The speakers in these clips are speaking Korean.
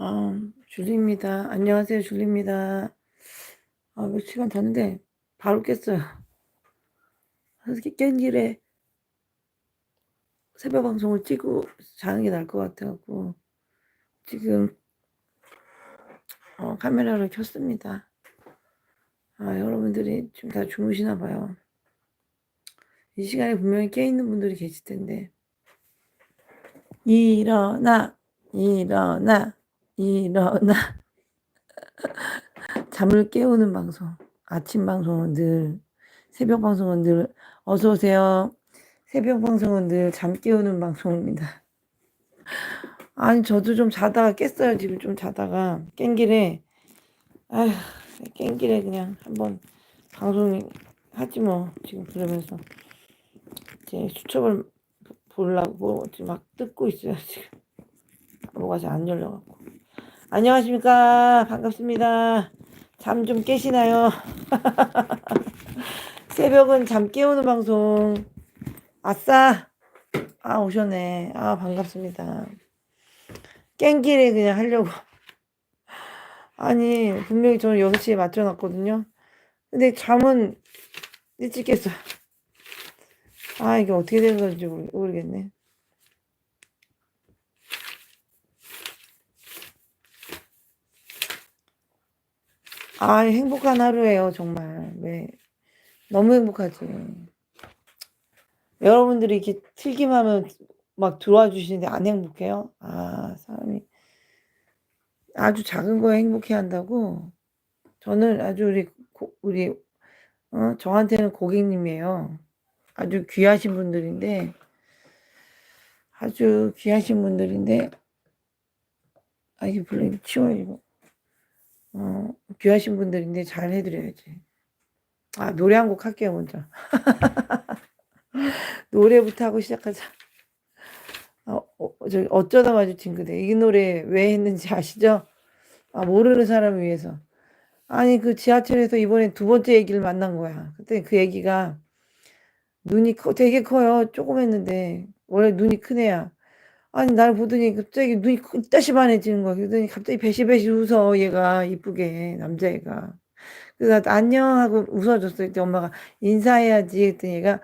아, 줄리입니다. 안녕하세요, 줄리입니다. 아, 몇 시간 잤는데 바로 깼어요. 깬 길에 새벽 방송을 찍고 자는 게 나을 것 같아갖고 지금 어, 카메라를 켰습니다. 아, 여러분들이 지금 다 주무시나 봐요. 이 시간에 분명히 깨있는 분들이 계실 텐데 일어나 일어나 일어나. 잠을 깨우는 방송. 아침 방송은 늘 새벽 방송은 늘 어서 오세요. 새벽 방송은 늘 잠 깨우는 방송입니다. 아니 저도 좀 자다가 깼어요. 지금 좀 자다가. 깬 길에 아휴 깬 길에 그냥 한번 방송 하지 뭐 지금 그러면서. 이제 수첩을 보려고 지금 막 뜯고 있어요 지금. 뭐가 잘 안 열려갖고 안녕하십니까. 반갑습니다. 잠 좀 깨시나요? 새벽은 잠 깨우는 방송. 아싸. 아 오셨네. 아 반갑습니다. 깽길에 그냥 하려고. 아니 분명히 저는 6시에 맞춰놨거든요. 근데 잠은 일찍 깼어요. 아 이게 어떻게 된 건지 모르- 모르겠네 아 행복한 하루예요 정말 네 너무 행복하지 여러분들이 이렇게 틀기만 하면 막 들어와 주시는데 안 행복해요? 아 사람이 아주 작은 거에 행복해 한다고? 저는 아주 우리 고, 우리 어, 저한테는 고객님이에요. 아주 귀하신 분들인데 아주 귀하신 분들인데 아 이게 별로 치워야지 어, 귀하신 분들인데 잘 해드려야지. 아 노래 한 곡 할게요 먼저. 노래부터 하고 시작하자. 어, 어, 저기 어쩌다 마주친 그대 이 노래 왜 했는지 아시죠? 아 모르는 사람을 위해서. 아니 그 지하철에서 이번에 두 번째 얘기를 만난 거야. 그때 그 얘기가 눈이 커, 되게 커요. 조금 했는데 원래 눈이 큰 애야. 아니 날 보더니 갑자기 눈이 이따시만해지는 거야. 그러더니 갑자기 배시배시 웃어 얘가 이쁘게 남자애가. 그래서 나 안녕 하고 웃어줬어. 그때 엄마가 인사해야지. 그랬더니 얘가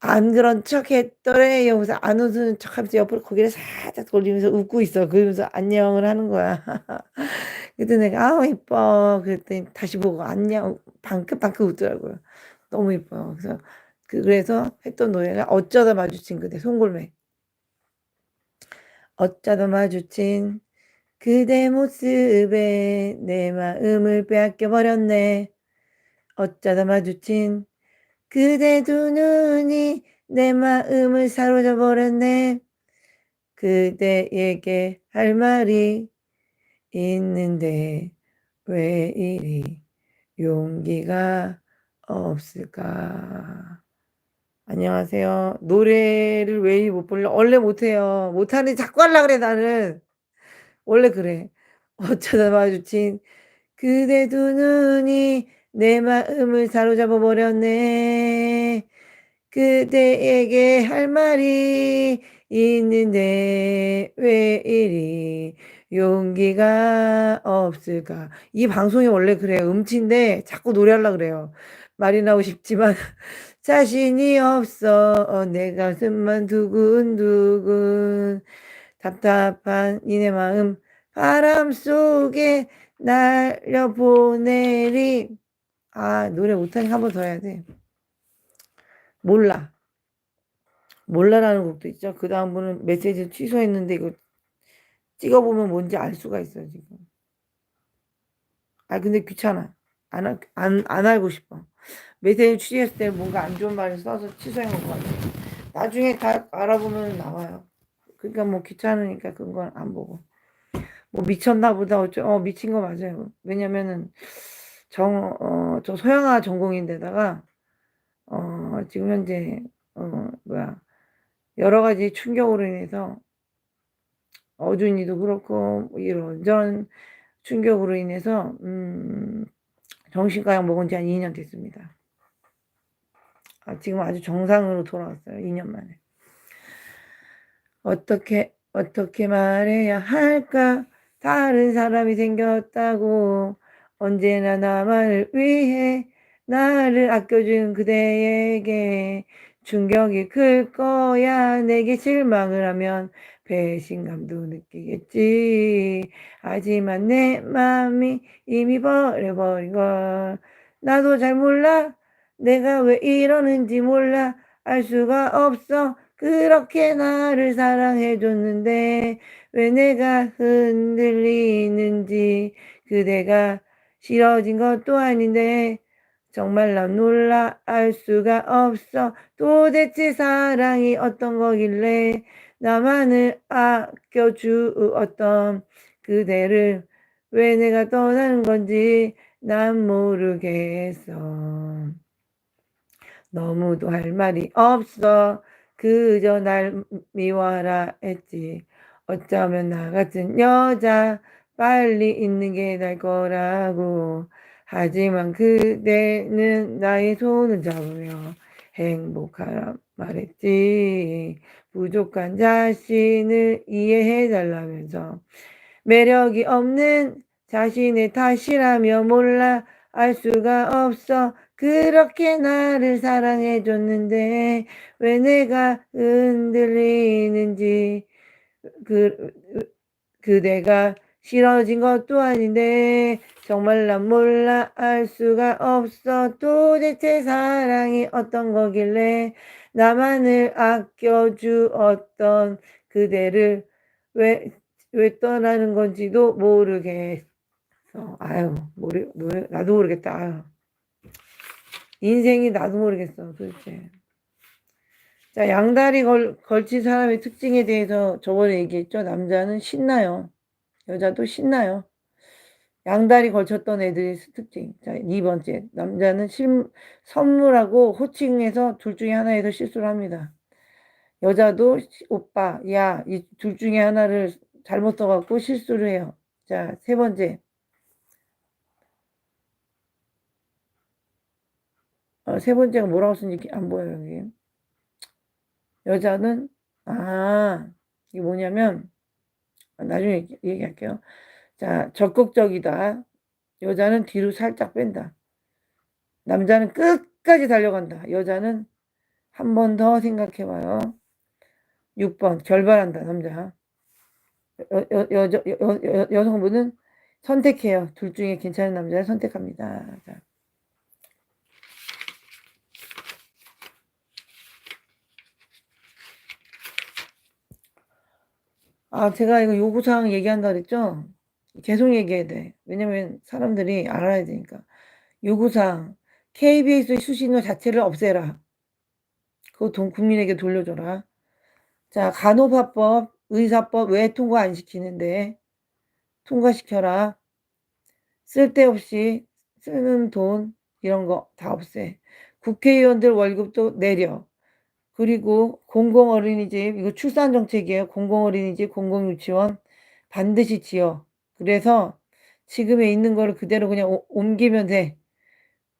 안 그런 척 했더래. 여기서 안 웃는 척 하면서 옆으로 고개를 살짝 돌리면서 웃고 있어. 그러면서 안녕을 하는 거야. 그때 내가 아우 이뻐. 그랬더니 다시 보고 안녕. 방긋방긋 웃더라고요. 너무 이뻐요. 그래서 그- 그래서 했던 노래가 어쩌다 마주친 그대 송골매. 어쩌다 마주친 그대 모습에 내 마음을 빼앗겨 버렸네. 어쩌다 마주친 그대 두 눈이 내 마음을 사로잡아 버렸네. 그대에게 할 말이 있는데 왜 이리 용기가 없을까? 안녕하세요. 노래를 왜 못 불러? 원래 못해요. 못하는데 자꾸 하려 그래 나는. 원래 그래. 어쩌다 마주친 그대 두 눈이 내 마음을 사로잡아 버렸네. 그대에게 할 말이 있는데 왜 이리 용기가 없을까? 이 방송이 원래 그래요. 음치인데 자꾸 노래하려 그래요. 말이 나오고 싶지만 자신이 없어. 내 가슴만 두근두근. 답답한 이내 마음 바람 속에 날려보내리. 아 노래 못하니까 한 번 더 해야 돼. 몰라. 몰라라는 곡도 있죠. 그 다음 분은 메시지 취소했는데 이거 찍어보면 뭔지 알 수가 있어 지금. 아 근데 귀찮아. 안, 알- 안, 안 알고 싶어 메시지 취소했을 때 뭔가 안 좋은 말을 써서 취소한 것 같아 나중에 다 알아보면 나와요. 그러니까 뭐 귀찮으니까 그런 건안 보고. 뭐 미쳤나 보다. 어쩌 어 미친 거 맞아요. 왜냐면은 정어저 소양화 전공인데다가 어 지금 현재 어 뭐야. 여러 가지 충격으로 인해서 어준이도 그렇고 뭐 이런저런 충격으로 인해서 음 정신과약 먹은 지 한 2년 됐습니다. 아 지금 아주 정상으로 돌아왔어요. 2년 만에. 어떻게 어떻게 말해야 할까 다른 사람이 생겼다고 언제나 나만을 위해 나를 아껴준 그대에게 충격이 클 거야 내게 실망을 하면 배신감도 느끼겠지 하지만 내 맘이 이미 버려버린 걸 나도 잘 몰라 내가 왜 이러는지 몰라 알 수가 없어. 그렇게 나를 사랑해줬는데 왜 내가 흔들리는지 그대가 싫어진 것도 아닌데 정말 난 놀라 알 수가 없어. 도대체 사랑이 어떤 거길래 나만을 아껴주었던 그대를 왜 내가 떠나는 건지 난 모르겠어 너무도 할 말이 없어. 그저 날 미워하라 했지. 어쩌면 나 같은 여자 빨리 있는 게 날 거라고. 하지만 그대는 나의 손을 잡으며 행복하라 말했지. 부족한 자신을 이해해 달라면서. 매력이 없는 자신의 탓이라며 몰라. 알 수가 없어 그렇게 나를 사랑해 줬는데 왜 내가 흔들리는지 그 그대가 싫어진 것도 아닌데 정말 난 몰라 알 수가 없어 도대체 사랑이 어떤 거길래 나만을 아껴주었던 그대를 왜, 왜 떠나는 건지도 모르겠어. 아유, 모르, 모르, 나도 모르겠다. 아유. 인생이 나도 모르겠어, 도대체. 자, 양다리 걸, 걸친 사람의 특징에 대해서 저번에 얘기했죠. 남자는 신나요. 여자도 신나요. 양다리 걸쳤던 애들의 특징. 자, 2번째. 남자는 실, 선물하고 호칭에서 둘 중에 하나에서 실수를 합니다. 여자도 시- 오빠, 야, 이 둘 중에 하나를 잘못 써갖고 실수를 해요. 자, 세 번째. 어, 세 번째가 뭐라고 쓴지 안 보여요, 여기. 여자는, 아, 이게 뭐냐면, 나중에 얘기- 얘기할게요. 자, 적극적이다. 여자는 뒤로 살짝 뺀다. 남자는 끝까지 달려간다. 여자는 한 번 더 생각해봐요. 6번, 결발한다, 남자. 여, 여, 여, 여, 여, 여, 여성분은 선택해요. 둘 중에 괜찮은 남자를 선택합니다. 자. 아, 제가 이거 요구사항 얘기한다 그랬죠? 계속 얘기해야 돼. 왜냐면 사람들이 알아야 되니까. 요구사항. KBS의 수신호 자체를 없애라. 그거 돈 국민에게 돌려줘라. 자, 간호사법, 의사법 왜 통과 안 시키는데? 통과시켜라. 쓸데없이 쓰는 돈, 이런 거 다 없애. 국회의원들 월급도 내려. 그리고 공공어린이집, 이거 출산정책이에요. 공공어린이집, 공공유치원 반드시 지어. 그래서 지금에 있는 거를 그대로 그냥 오- 옮기면 돼.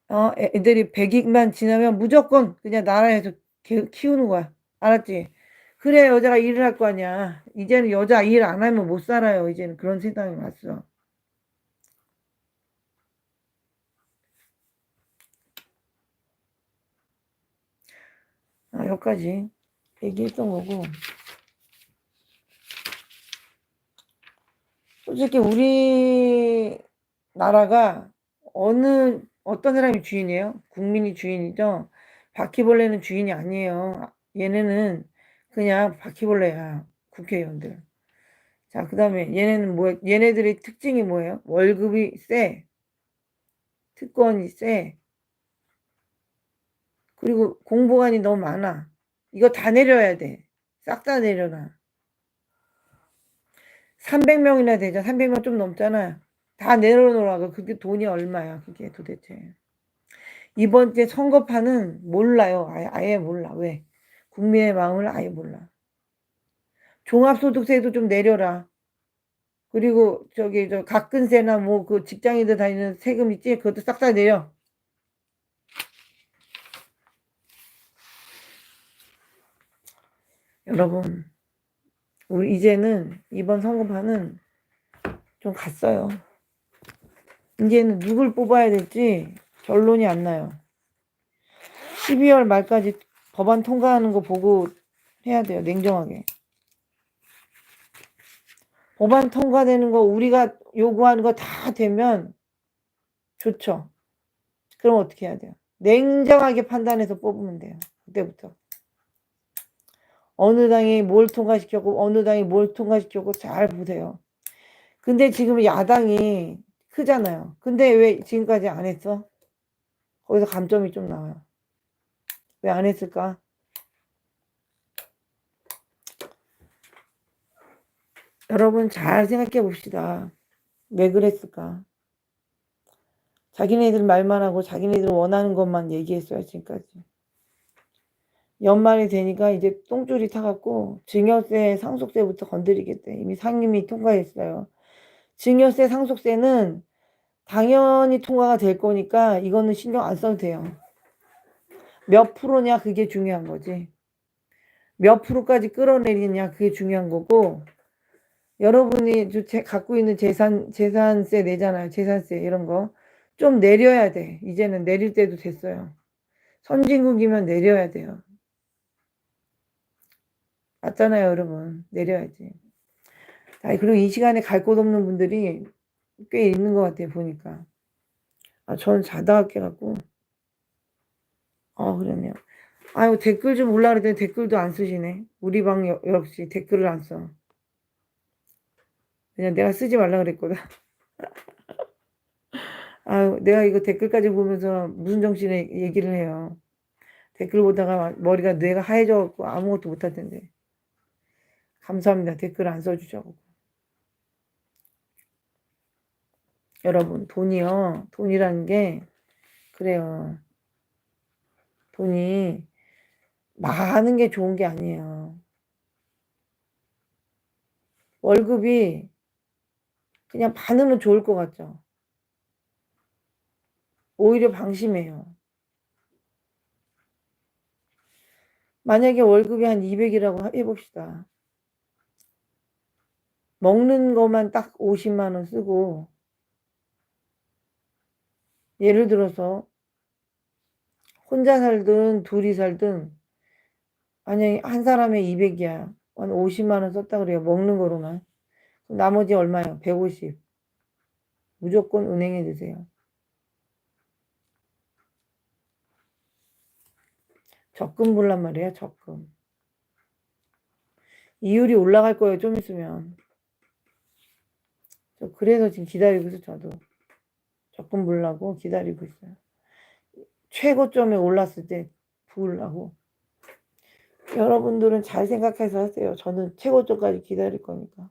어, 애- 애들이 100일만 지나면 무조건 그냥 나라에서 키- 키우는 거야. 알았지? 그래, 여자가 일을 할 거 아니야. 이제는 여자 일 안 하면 못 살아요. 이제는 그런 세상이 왔어. 아, 여기까지 얘기했던 거고. 솔직히 우리 나라가 어느 어떤 사람이 주인이에요? 국민이 주인이죠. 바퀴벌레는 주인이 아니에요. 얘네는 그냥 바퀴벌레야. 국회의원들. 자, 그다음에 얘네는 뭐 얘네들의 특징이 뭐예요? 월급이 세. 특권이 세. 그리고 공보관이 너무 많아. 이거 다 내려야 돼. 싹 다 내려놔. 300명이나 되죠. 300명 좀 넘잖아. 다 내려놓으라고. 그게 돈이 얼마야, 그게 도대체. 이번 주 선거판은 몰라요. 아예, 아예 몰라. 왜? 국민의 마음을 아예 몰라. 종합소득세도 좀 내려라. 그리고 저기 저 가근세나 뭐 그 직장인들 다니는 세금 있지? 그것도 싹 다 내려. 여러분, 우리 이제는 이번 선거판은 좀 갔어요. 이제는 누굴 뽑아야 될지 결론이 안 나요. 12월 말까지 법안 통과하는 거 보고 해야 돼요. 냉정하게. 법안 통과되는 거 우리가 요구하는 거 다 되면 좋죠. 그럼 어떻게 해야 돼요? 냉정하게 판단해서 뽑으면 돼요. 그때부터. 어느 당이 뭘 통과시켰고 어느 당이 뭘 통과시켰고 잘 보세요. 근데 지금 야당이 크잖아요. 근데 왜 지금까지 안 했어? 거기서 감점이 좀 나와요. 왜 안 했을까? 여러분 잘 생각해 봅시다. 왜 그랬을까? 자기네들 말만 하고 자기네들 원하는 것만 얘기했어요, 지금까지. 연말이 되니까 이제 똥줄이 타갖고 증여세 상속세부터 건드리겠대. 이미 상임위 통과했어요. 증여세 상속세는 당연히 통과가 될 거니까 이거는 신경 안 써도 돼요. 몇 프로냐 그게 중요한 거지. 몇 프로까지 끌어내리냐 그게 중요한 거고 여러분이 저 제- 갖고 있는 재산 재산세 내잖아요. 재산세 이런 거 좀 내려야 돼. 이제는 내릴 때도 됐어요. 선진국이면 내려야 돼요. 맞잖아요, 여러분. 내려야지. 아, 그리고 이 시간에 갈 곳 없는 분들이 꽤 있는 것 같아요, 보니까. 아, 저는 자다 할게 갖고. 아, 그러네요. 아유, 댓글 좀 올라 그랬더니 댓글도 안 쓰시네. 우리 방 여- 역시 댓글을 안 써. 그냥 내가 쓰지 말라 그랬거든. 아유, 내가 이거 댓글까지 보면서 무슨 정신에 얘기를 해요. 댓글 보다가 머리가 뇌가 하얘져갖고 아무것도 못할 텐데. 감사합니다. 댓글 안 써주셔고. 여러분, 돈이요. 돈이라는 게, 그래요. 돈이 많은 게 좋은 게 아니에요. 월급이 그냥 많으면 좋을 것 같죠? 오히려 방심해요. 만약에 월급이 한 200이라고 해봅시다. 먹는 것만 딱 50만 원 쓰고 예를 들어서 혼자 살든 둘이 살든 만약에 한 사람에 200이야. 한 50만 원 썼다 그래요. 먹는 거로만. 나머지 얼마예요? 150. 무조건 은행에 넣으세요. 적금 불란 말이에요. 적금. 이율이 올라갈 거예요. 좀 있으면. 저 그래서 지금 기다리고 있어요. 저도. 적금 불라고 기다리고 있어요. 최고점에 올랐을 때 부으려고. 여러분들은 잘 생각해서 하세요. 저는 최고점까지 기다릴 거니까.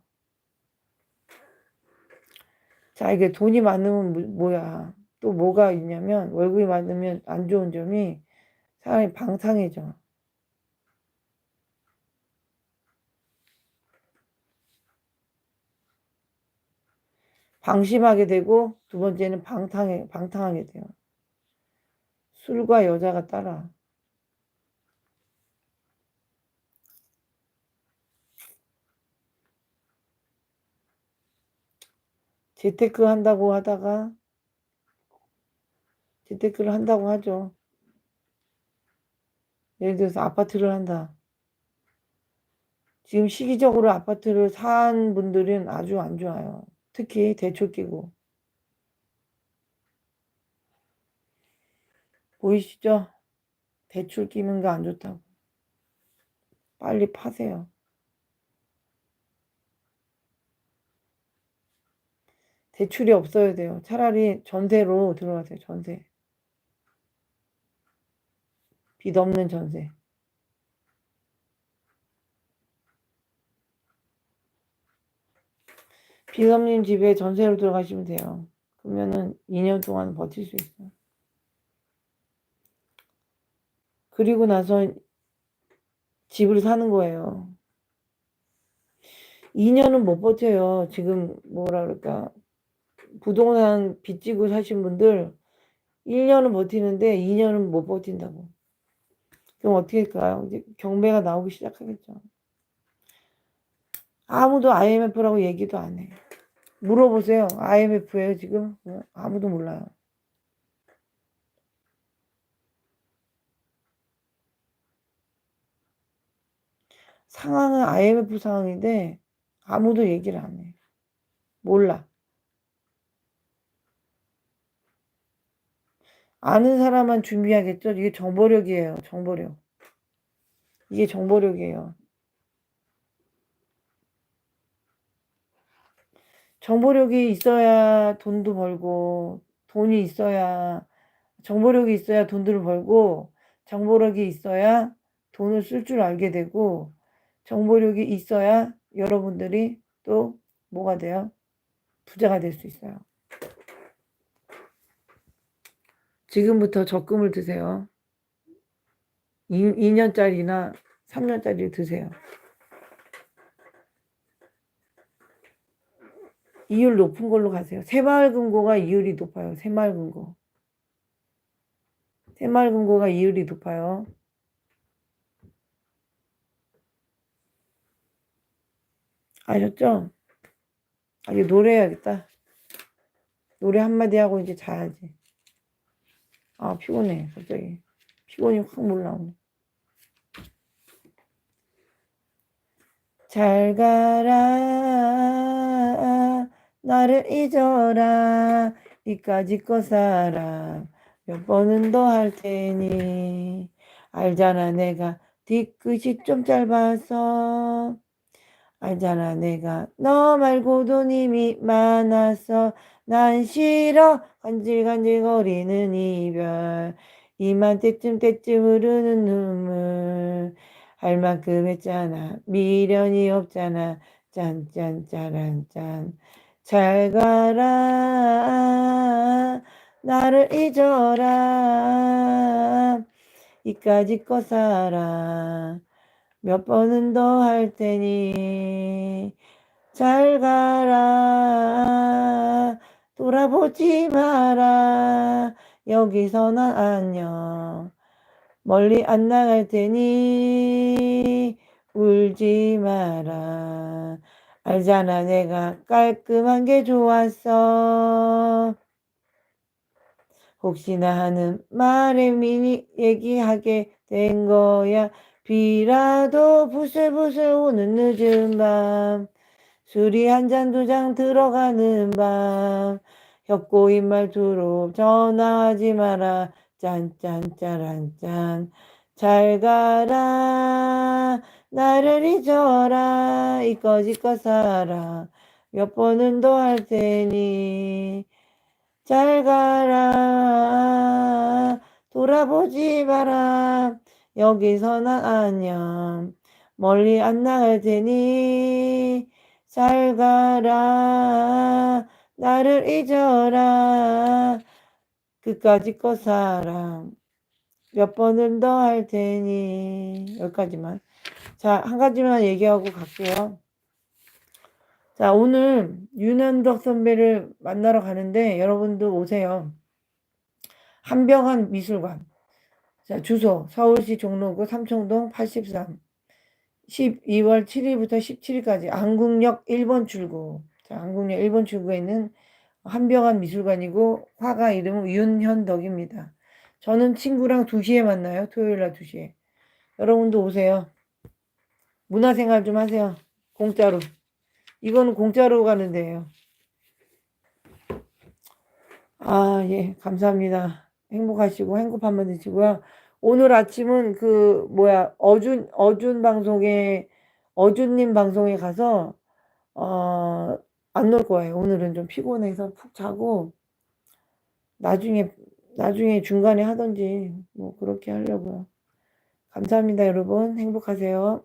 자, 이게 돈이 많으면 뭐- 뭐야. 또 뭐가 있냐면, 월급이 많으면 안 좋은 점이 사람이 방탕해져. 방심하게 되고, 두 번째는 방탕해, 방탕하게 돼요. 술과 여자가 따라. 재테크 한다고 하다가 재테크를 한다고 하죠. 예를 들어서 아파트를 한다. 지금 시기적으로 아파트를 산 분들은 아주 안 좋아요. 특히 대출 끼고. 보이시죠? 대출 끼는 거 안 좋다고. 빨리 파세요. 대출이 없어야 돼요. 차라리 전세로 들어가세요. 전세. 빚 없는 전세. 빚 없는 집에 전세로 들어가시면 돼요. 그러면은 2년 동안 버틸 수 있어요. 그리고 나서 집을 사는 거예요. 2년은 못 버텨요. 지금 뭐라 그럴까. 부동산 빚지고 사신 분들 1년은 버티는데 2년은 못 버틴다고. 그럼 어떻게 할까요? 이제 경매가 나오기 시작하겠죠. 아무도 IMF라고 얘기도 안 해. 물어보세요. IMF예요 지금? 어, 아무도 몰라요. 상황은 IMF 상황인데 아무도 얘기를 안 해. 몰라. 아는 사람만 준비하겠죠? 이게 정보력이에요. 정보력. 이게 정보력이에요. 정보력이 있어야 돈도 벌고, 돈이 있어야, 정보력이 있어야 돈들을 벌고, 정보력이 있어야 돈을 쓸 줄 알게 되고, 정보력이 있어야 여러분들이 또 뭐가 돼요? 부자가 될 수 있어요. 지금부터 적금을 드세요. 2, 년짜리나 3년짜리 드세요. 이율 높은 걸로 가세요. 새마을금고가 이율이 높아요. 새마을금고. 새마을금고가 이율이 높아요. 아셨죠? 아, 이제 노래해야겠다. 노래 한마디 하고 이제 자야지. 아, 피곤해, 갑자기. 피곤이 확 올라오네. 잘 가라, 나를 잊어라, 이까지 거 살아. 몇 번은 더 할 테니. 알잖아, 내가 뒤끝이 좀 짧아서. 알잖아 내가 너 말고도 님이 많아서. 난 싫어. 간질간질거리는 이별. 이맘때쯤 때쯤 흐르는 눈물. 할 만큼 했잖아. 미련이 없잖아. 짠짠짜란짠 잘 가라. 나를 잊어라. 이까지 거 살아 몇 번은 더 할 테니. 잘 가라. 돌아보지 마라. 여기서 난 안녕. 멀리 안 나갈 테니 울지 마라 알잖아. 내가 깔끔한 게 좋았어. 혹시나 하는 말에 미니 얘기하게 된 거야? 비라도 부슬부슬 오는 늦은 밤. 술이 한 잔 두 잔 들어가는 밤. 협고인 말투로 전화하지 마라. 짠짠짜란짠. 잘 가라 나를 잊어라. 이거지껏 살아 몇 번은 더할 테니. 잘 가라. 돌아보지 마라. 여기서 난 안녕 멀리 안 나갈 테니. 잘 가라. 나를 잊어라. 그까지 거 사랑 몇 번은 더할 테니. 여기까지만 자 한 가지만 얘기하고 갈게요 자 오늘 윤현덕 선배를 만나러 가는데 여러분도 오세요 한병한 미술관 자, 주소 서울시 종로구 삼청동 83 12월 7일부터 17일까지 안국역 1번 출구 자, 안국역 1번 출구에 있는 한병한 미술관이고 화가 이름은 윤현덕입니다. 저는 친구랑 2시에 만나요. 토요일 날 2시에. 여러분도 오세요. 문화생활 좀 하세요. 공짜로. 이거는 공짜로 가는 데예요. 아, 예, 감사합니다. 행복하시고 행복한 번 되시고요. 오늘 아침은 그 뭐야 어준 어준 방송에 어준 님 방송에 가서 어, 안 놀 거예요. 오늘은 좀 피곤해서 푹 자고 나중에 나중에 중간에 하던지 뭐 그렇게 하려고요. 감사합니다, 여러분. 행복하세요.